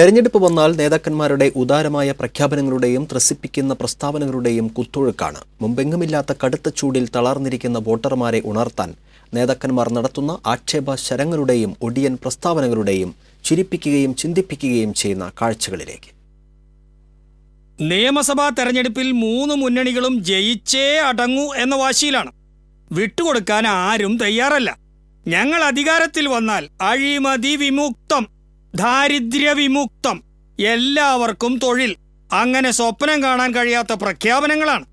തെരഞ്ഞെടുപ്പ് വന്നാൽ നേതാക്കന്മാരുടെ ഉദാരമായ പ്രഖ്യാപനങ്ങളുടെയും ത്രസിപ്പിക്കുന്ന പ്രസ്താവനകളുടെയും കുത്തൊഴുക്കാണ്. മുമ്പെങ്ങുമില്ലാത്ത കടുത്ത ചൂടിൽ തളർന്നിരിക്കുന്ന വോട്ടർമാരെ ഉണർത്താൻ നേതാക്കന്മാർ നടത്തുന്ന ആക്ഷേപ ശരങ്ങളുടെയും ഒടിയൻ പ്രസ്താവനകളുടെയും ചിരിപ്പിക്കുകയും ചിന്തിപ്പിക്കുകയും ചെയ്യുന്ന കാഴ്ചകളിലേക്ക്. നിയമസഭാ തെരഞ്ഞെടുപ്പിൽ മൂന്ന് മുന്നണികളും ജയിച്ചേ അടങ്ങൂ എന്ന വാശിയിലാണ്. വിട്ടുകൊടുക്കാൻ ആരും തയ്യാറല്ല. ഞങ്ങൾ അധികാരത്തിൽ വന്നാൽ അഴിമതി വിമുക്തം. ദാരിദ്ര്യ വിമുക്തം എല്ലാവർക്കും തൊഴിൽ. അങ്ങനെ സ്വപ്നം കാണാൻ കഴിയാത്ത പ്രഖ്യാപനങ്ങളാണ്.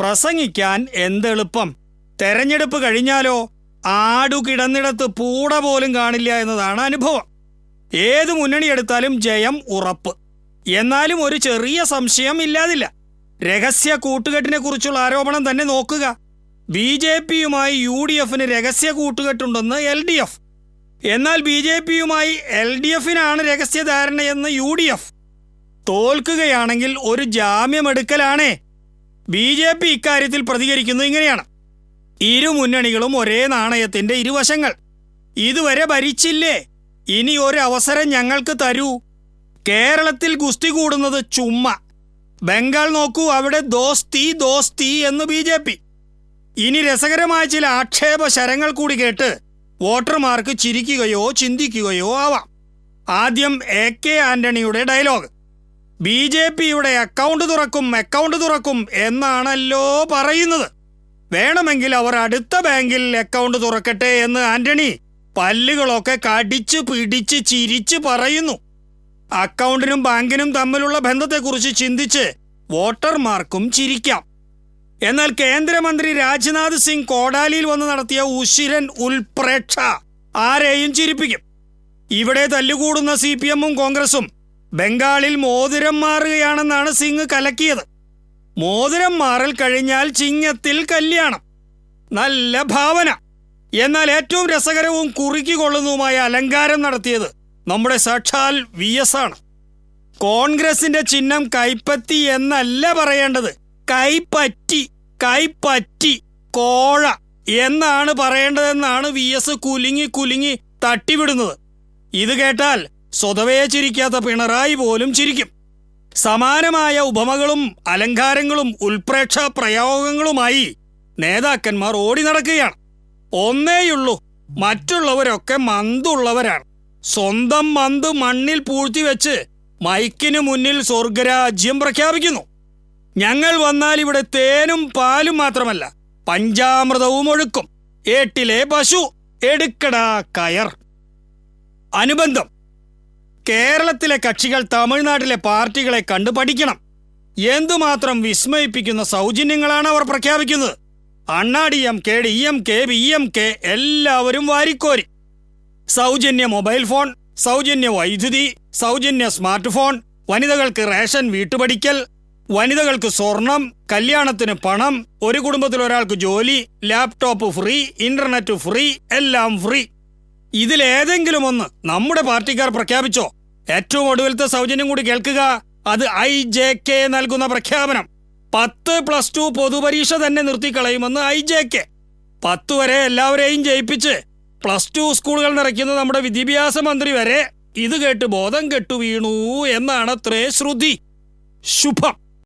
പ്രസംഗിക്കാൻ എന്തെളുപ്പം. തെരഞ്ഞെടുപ്പ് കഴിഞ്ഞാലോ ആടു കിടന്നിടത്ത് പൂട പോലും കാണില്ല എന്നതാണ് അനുഭവം. ഏത് മുന്നണി എടുത്താലും ജയം ഉറപ്പ്. എന്നാലും ഒരു ചെറിയ സംശയം ഇല്ലാതില്ല. രഹസ്യ കൂട്ടുകെട്ടിനെ കുറിച്ചുള്ള ആരോപണം തന്നെ നോക്കുക. ബി ജെ പിയുമായി യു ഡി എഫിന് രഹസ്യ കൂട്ടുകെട്ടുണ്ടെന്ന് എൽ ഡി എഫ്. എന്നാൽ ബി ജെ പിയുമായി എൽ ഡി എഫിനാണ് രഹസ്യധാരണയെന്ന് യു ഡി എഫ് തോൽക്കുകയാണെങ്കിൽ ഒരു ജാമ്യമെടുക്കലാണേ. ബി ജെ പി ഇക്കാര്യത്തിൽ പ്രതികരിക്കുന്നു ഇങ്ങനെയാണ്. ഇരു മുന്നണികളും ഒരേ നാണയത്തിന്റെ ഇരുവശങ്ങൾ. ഇതുവരെ ഭരിച്ചില്ലേ? ഇനി ഒരു അവസരം ഞങ്ങൾക്ക് തരൂ. കേരളത്തിൽ ഗുസ്തി കൂടുന്നത് ചുമ്മ. ബംഗാൾ നോക്കൂ അവിടെ ദോസ്തി ദോസ്തി എന്ന് ബി ജെ പി. ഇനി രസകരമായ ചില ആക്ഷേപ ശരങ്ങൾ കൂടി കേട്ട് വോട്ടർമാർക്ക് ചിരിക്കുകയോ ചിന്തിക്കുകയോ ആവാം. ആദ്യം എ കെ ആന്റണിയുടെ ഡയലോഗ്. ബി ജെ പിയുടെ അക്കൗണ്ട് തുറക്കും അക്കൗണ്ട് തുറക്കും എന്നാണല്ലോ പറയുന്നത്. വേണമെങ്കിൽ അവർ അടുത്ത ബാങ്കിൽ അക്കൗണ്ട് തുറക്കട്ടെ എന്ന് ആന്റണി പല്ലുകളൊക്കെ കടിച്ച് പിടിച്ച് ചിരിച്ച് പറയുന്നു. അക്കൗണ്ടിനും ബാങ്കിനും തമ്മിലുള്ള ബന്ധത്തെക്കുറിച്ച് ചിന്തിച്ച് വോട്ടർമാർക്കും ചിരിക്കാം. എന്നാൽ കേന്ദ്രമന്ത്രി രാജ്നാഥ് സിംഗ് കോടാലിയിൽ വന്ന് നടത്തിയ ഉശിരൻ ഉൽപ്രേക്ഷ ആരെയും ചിരിപ്പിക്കും. ഇവിടെ തല്ലുകൂടുന്ന സി പി എമ്മും കോൺഗ്രസും ബംഗാളിൽ മോതിരം മാറുകയാണെന്നാണ് സിംഗ് കലക്കിയത്. മോതിരം മാറൽ കഴിഞ്ഞാൽ ചിങ്ങത്തിൽ കല്യാണം. നല്ല ഭാവന. എന്നാൽ ഏറ്റവും രസകരവും കുറുക്കിക്കൊള്ളുന്നതുമായ അലങ്കാരം നടത്തിയത് നമ്മുടെ സാക്ഷാൽ വി എസ് ആണ്. കോൺഗ്രസിന്റെ ചിഹ്നം കൈപ്പത്തി എന്നല്ല പറയേണ്ടത്. കൈപ്പറ്റി കൈപ്പറ്റി കോഴ എന്നാണ് പറയേണ്ടതെന്നാണ് വി എസ് കുലുങ്ങി കുലുങ്ങി തട്ടിവിടുന്നത്. ഇത് കേട്ടാൽ സ്വതവേ ചിരിക്കാത്ത പിണറായി പോലും ചിരിക്കും. സമാനമായ ഉപമകളും അലങ്കാരങ്ങളും ഉൽപ്രേക്ഷ പ്രയോഗങ്ങളുമായി നേതാക്കന്മാർ ഓടി നടക്കുകയാണ്. ഒന്നേയുള്ളൂ മറ്റുള്ളവരൊക്കെ മന്തുള്ളവരാണ്. സ്വന്തം മന്ത് മണ്ണിൽ പൂഴ്ത്തിവെച്ച് മൈക്കിനു മുന്നിൽ സ്വർഗരാജ്യം പ്രഖ്യാപിക്കുന്നു. ഞങ്ങൾ വന്നാൽ ഇവിടെ തേനും പാലും മാത്രമല്ല പഞ്ചാമൃതവും ഒഴുക്കും. ഏട്ടിലെ പശു എടുക്കടാ കയർ. അനുബന്ധം കേരളത്തിലെ കക്ഷികൾ തമിഴ്നാട്ടിലെ പാർട്ടികളെ കണ്ടു പഠിക്കണം. എന്തുമാത്രം വിസ്മയിപ്പിക്കുന്ന സൗജന്യങ്ങളാണ് അവർ പ്രഖ്യാപിക്കുന്നത്. Anna D M K D M K B M K എല്ലാവരും വാരിക്കോരി. സൗജന്യ മൊബൈൽ ഫോൺ സൗജന്യ വൈദ്യുതി സൗജന്യ സ്മാർട്ട് ഫോൺ വനിതകൾക്ക് റേഷൻ വീട്ടുപടിക്കൽ വനിതകൾക്ക് സ്വർണം കല്യാണത്തിന് പണം ഒരു കുടുംബത്തിൽ ഒരാൾക്ക് ജോലി ലാപ്ടോപ്പ് ഫ്രീ ഇന്റർനെറ്റ് ഫ്രീ എല്ലാം ഫ്രീ. ഇതിലേതെങ്കിലും ഒന്ന് നമ്മുടെ പാർട്ടിക്കാർ പ്രഖ്യാപിച്ചോ? ഏറ്റവും ഒടുവിലത്തെ സൗജന്യം കൂടി കേൾക്കുക. അത് ഐ ജെ കെ നൽകുന്ന പ്രഖ്യാപനം. പത്ത് പ്ലസ് ടു പൊതുപരീക്ഷ തന്നെ നിർത്തിക്കളയുമെന്ന് ഐ ജെ കെ. പത്ത് വരെ എല്ലാവരെയും ജയിപ്പിച്ച് പ്ലസ് ടു സ്കൂളുകൾ നിറയ്ക്കുന്ന നമ്മുടെ വിദ്യാഭ്യാസ മന്ത്രി വരെ ഇത് കേട്ട് ബോധം കെട്ടു വീണു എന്നാണ് ശ്രുതി. ശുഭം.